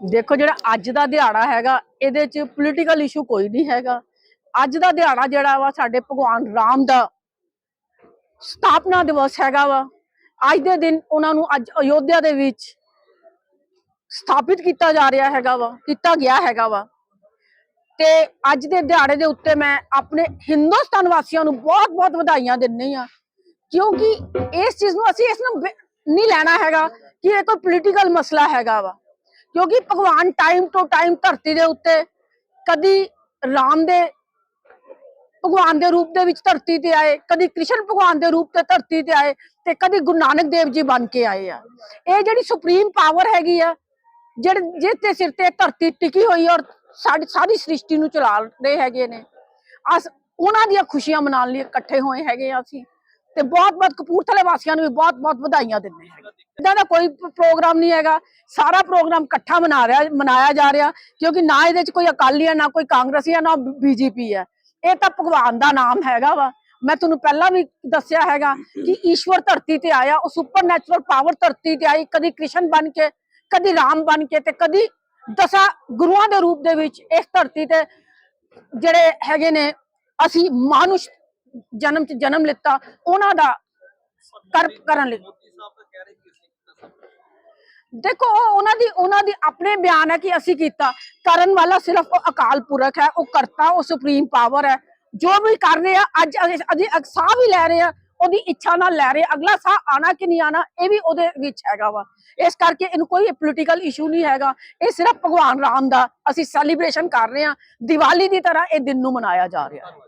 ਦੇਖੋ ਜਿਹੜਾ ਅੱਜ ਦਾ ਦਿਹਾੜਾ ਹੈਗਾ, ਇਹਦੇ 'ਚ ਪੋਲੀਟੀਕਲ ਇਸ਼ੂ ਕੋਈ ਨਹੀਂ ਹੈਗਾ। ਅੱਜ ਦਾ ਦਿਹਾੜਾ ਜਿਹੜਾ ਵਾ, ਸਾਡੇ ਭਗਵਾਨ ਰਾਮ ਦਾ ਸਥਾਪਨਾ ਦਿਵਸ ਹੈਗਾ ਵਾ। ਅੱਜ ਦੇ ਦਿਨ ਉਹਨਾਂ ਨੂੰ ਅੱਜ ਅਯੋਧਿਆ ਦੇ ਵਿੱਚ ਸਥਾਪਿਤ ਕੀਤਾ ਜਾ ਰਿਹਾ ਹੈਗਾ ਵਾ, ਕੀਤਾ ਗਿਆ ਹੈਗਾ ਵਾ। ਤੇ ਅੱਜ ਦੇ ਦਿਹਾੜੇ ਦੇ ਉੱਤੇ ਮੈਂ ਆਪਣੇ ਹਿੰਦੁਸਤਾਨ ਵਾਸੀਆਂ ਨੂੰ ਬਹੁਤ-ਬਹੁਤ ਵਧਾਈਆਂ ਦਿੰਦੀ ਆ ਕਿਉਂਕਿ ਇਸ ਚੀਜ਼ ਨੂੰ ਅਸੀਂ ਇਸ ਨੂੰ ਨਹੀਂ ਲੈਣਾ ਹੈਗਾ ਕਿ ਇਹ ਕੋਈ ਪੋਲੀਟੀਕਲ ਮਸਲਾ ਹੈਗਾ ਵਾ। ਕਿਉਂਕਿ ਭਗਵਾਨ ਟਾਈਮ ਤੋਂ ਟਾਈਮ ਧਰਤੀ ਦੇ ਉੱਤੇ ਕਦੀ ਰਾਮ ਦੇ ਭਗਵਾਨ ਦੇ ਰੂਪ ਦੇ ਵਿੱਚ ਧਰਤੀ ਤੇ ਆਏ, ਕਦੀ ਕ੍ਰਿਸ਼ਨ ਭਗਵਾਨ ਦੇ ਰੂਪ ਤੇ ਧਰਤੀ ਤੇ ਆਏ ਤੇ ਕਦੀ ਗੁਰੂ ਨਾਨਕ ਦੇਵ ਜੀ ਬਣ ਕੇ ਆਏ ਆ। ਇਹ ਜਿਹੜੀ ਸੁਪਰੀਮ ਪਾਵਰ ਹੈਗੀ ਆ, ਜਿਹੜੇ ਜਿਸ ਦੇ ਸਿਰ ਤੇ ਧਰਤੀ ਟਿਕੀ ਹੋਈ ਔਰ ਸਾਡੀ ਸਾਰੀ ਸ੍ਰਿਸ਼ਟੀ ਨੂੰ ਚਲਾ ਰਹੇ ਹੈਗੇ ਨੇ, ਅਸ ਉਹਨਾਂ ਦੀਆਂ ਖੁਸ਼ੀਆਂ ਮਨਾਉਣ ਲਈ ਇਕੱਠੇ ਹੋਏ ਹੈਗੇ ਆ ਅਸੀਂ ਤੇ ਬਹੁਤ ਬਹੁਤ ਕਪੂਰਥਲੇ ਵਾਸੀਆਂ ਨੂੰ ਵੀ ਬਹੁਤ ਬਹੁਤ ਵਧਾਈਆਂ ਦਿੰਦੇ ਹੈਗੇ। ਇਦਾਂ ਦਾ ਕੋਈ ਪ੍ਰੋਗਰਾਮ ਨਹੀਂ ਹੈਗਾ। ਸਾਰਾ ਪ੍ਰੋਗਰਾਮ ਇਕੱਠਾ ਮਨਾ ਰਿਹਾ ਮਨਾਇਆ ਜਾ ਰਿਹਾ, ਕਿਉਂਕਿ ਨਾ ਇਹਦੇ ਚ ਕੋਈ ਅਕਾਲੀ ਹੈ, ਨਾ ਕੋਈ ਕਾਂਗਰਸੀ ਹੈ, ਨਾ ਬੀਜੇਪੀ ਹੈ। ਇਹ ਤਾਂ ਭਗਵਾਨ ਦਾ ਨਾਮ ਹੈਗਾ ਵਾ। ਮੈਂ ਤੁਹਾਨੂੰ ਪਹਿਲਾਂ ਵੀ ਦੱਸਿਆ ਹੈਗਾ ਕਿ ਈਸ਼ਵਰ ਧਰਤੀ ਤੇ ਆਇਆ, ਉਹ ਸੁਪਰ ਨੈਚੁਰਲ ਪਾਵਰ ਧਰਤੀ ਤੇ ਆਈ, ਕਦੀ ਕ੍ਰਿਸ਼ਨ ਬਣ ਕੇ, ਕਦੀ ਰਾਮ ਬਣ ਕੇ ਤੇ ਕਦੀ ਦਸਾਂ ਗੁਰੂਆਂ ਦੇ ਰੂਪ ਦੇ ਵਿੱਚ ਇਸ ਧਰਤੀ ਤੇ ਜਿਹੜੇ ਹੈਗੇ ਨੇ, ਅਸੀਂ ਮਾਨੁਸ਼ ਜਨਮ ਚ ਜਨਮ ਲਿੱਤਾ, ਉਹਨਾਂ ਦਾ ਕਰ ਕਰਨ ਲਈ। ਸਾਹਿਬ ਕਹਿ ਰਹੇ ਕਿ ਅਸੀਂ ਕੀਤਾ ਸਭ ਕੁਛ। ਦੇਖੋ ਉਹ ਉਹਨਾਂ ਦੀ ਉਹਨਾਂ ਦੀ ਆਪਣੇ ਬਿਆਨ ਹੈ ਕਿ ਅਸੀਂ ਕੀਤਾ। ਕਰਨ ਵਾਲਾ ਸਿਰਫ ਉਹ ਅਕਾਲ ਪੁਰਖ ਹੈ ਉਹ ਕਰਤਾ ਉਹ ਸੁਪਰੀਮ ਪਾਵਰ ਹੈ। ਜੋ ਵੀ ਕਰ ਰਹੇ ਆ ਅੱਜ ਅਸੀਂ ਸਾਹ ਵੀ ਲੈ ਰਹੇ ਆ ਉਹਦੀ ਇੱਛਾ ਨਾਲ ਲੈ ਰਹੇ। ਅਗਲਾ ਸਾਹ ਆਣਾ ਕਿ ਨਹੀਂ ਆਣਾ ਇਹ ਵੀ ਉਹਦੇ ਵਿੱਚ ਹੈਗਾ ਵਾ। ਇਸ ਕਰਕੇ ਇਹਨੂੰ ਕੋਈ ਪੋਲੀਟੀਕਲ ਇਸ਼ੂ ਨਹੀਂ ਹੈਗਾ। ਇਹ ਸਿਰਫ ਭਗਵਾਨ ਰਾਮ ਦਾ ਅਸੀਂ ਸੈਲੀਬ੍ਰੇਸ਼ਨ ਕਰ ਰਹੇ ਆ ਦੀਵਾਲੀ ਦੀ ਤਰ੍ਹਾਂ ਇਹ ਦਿਨ ਨੂੰ ਮਨਾਇਆ ਜਾ ਰਿਹਾ ਹੈ।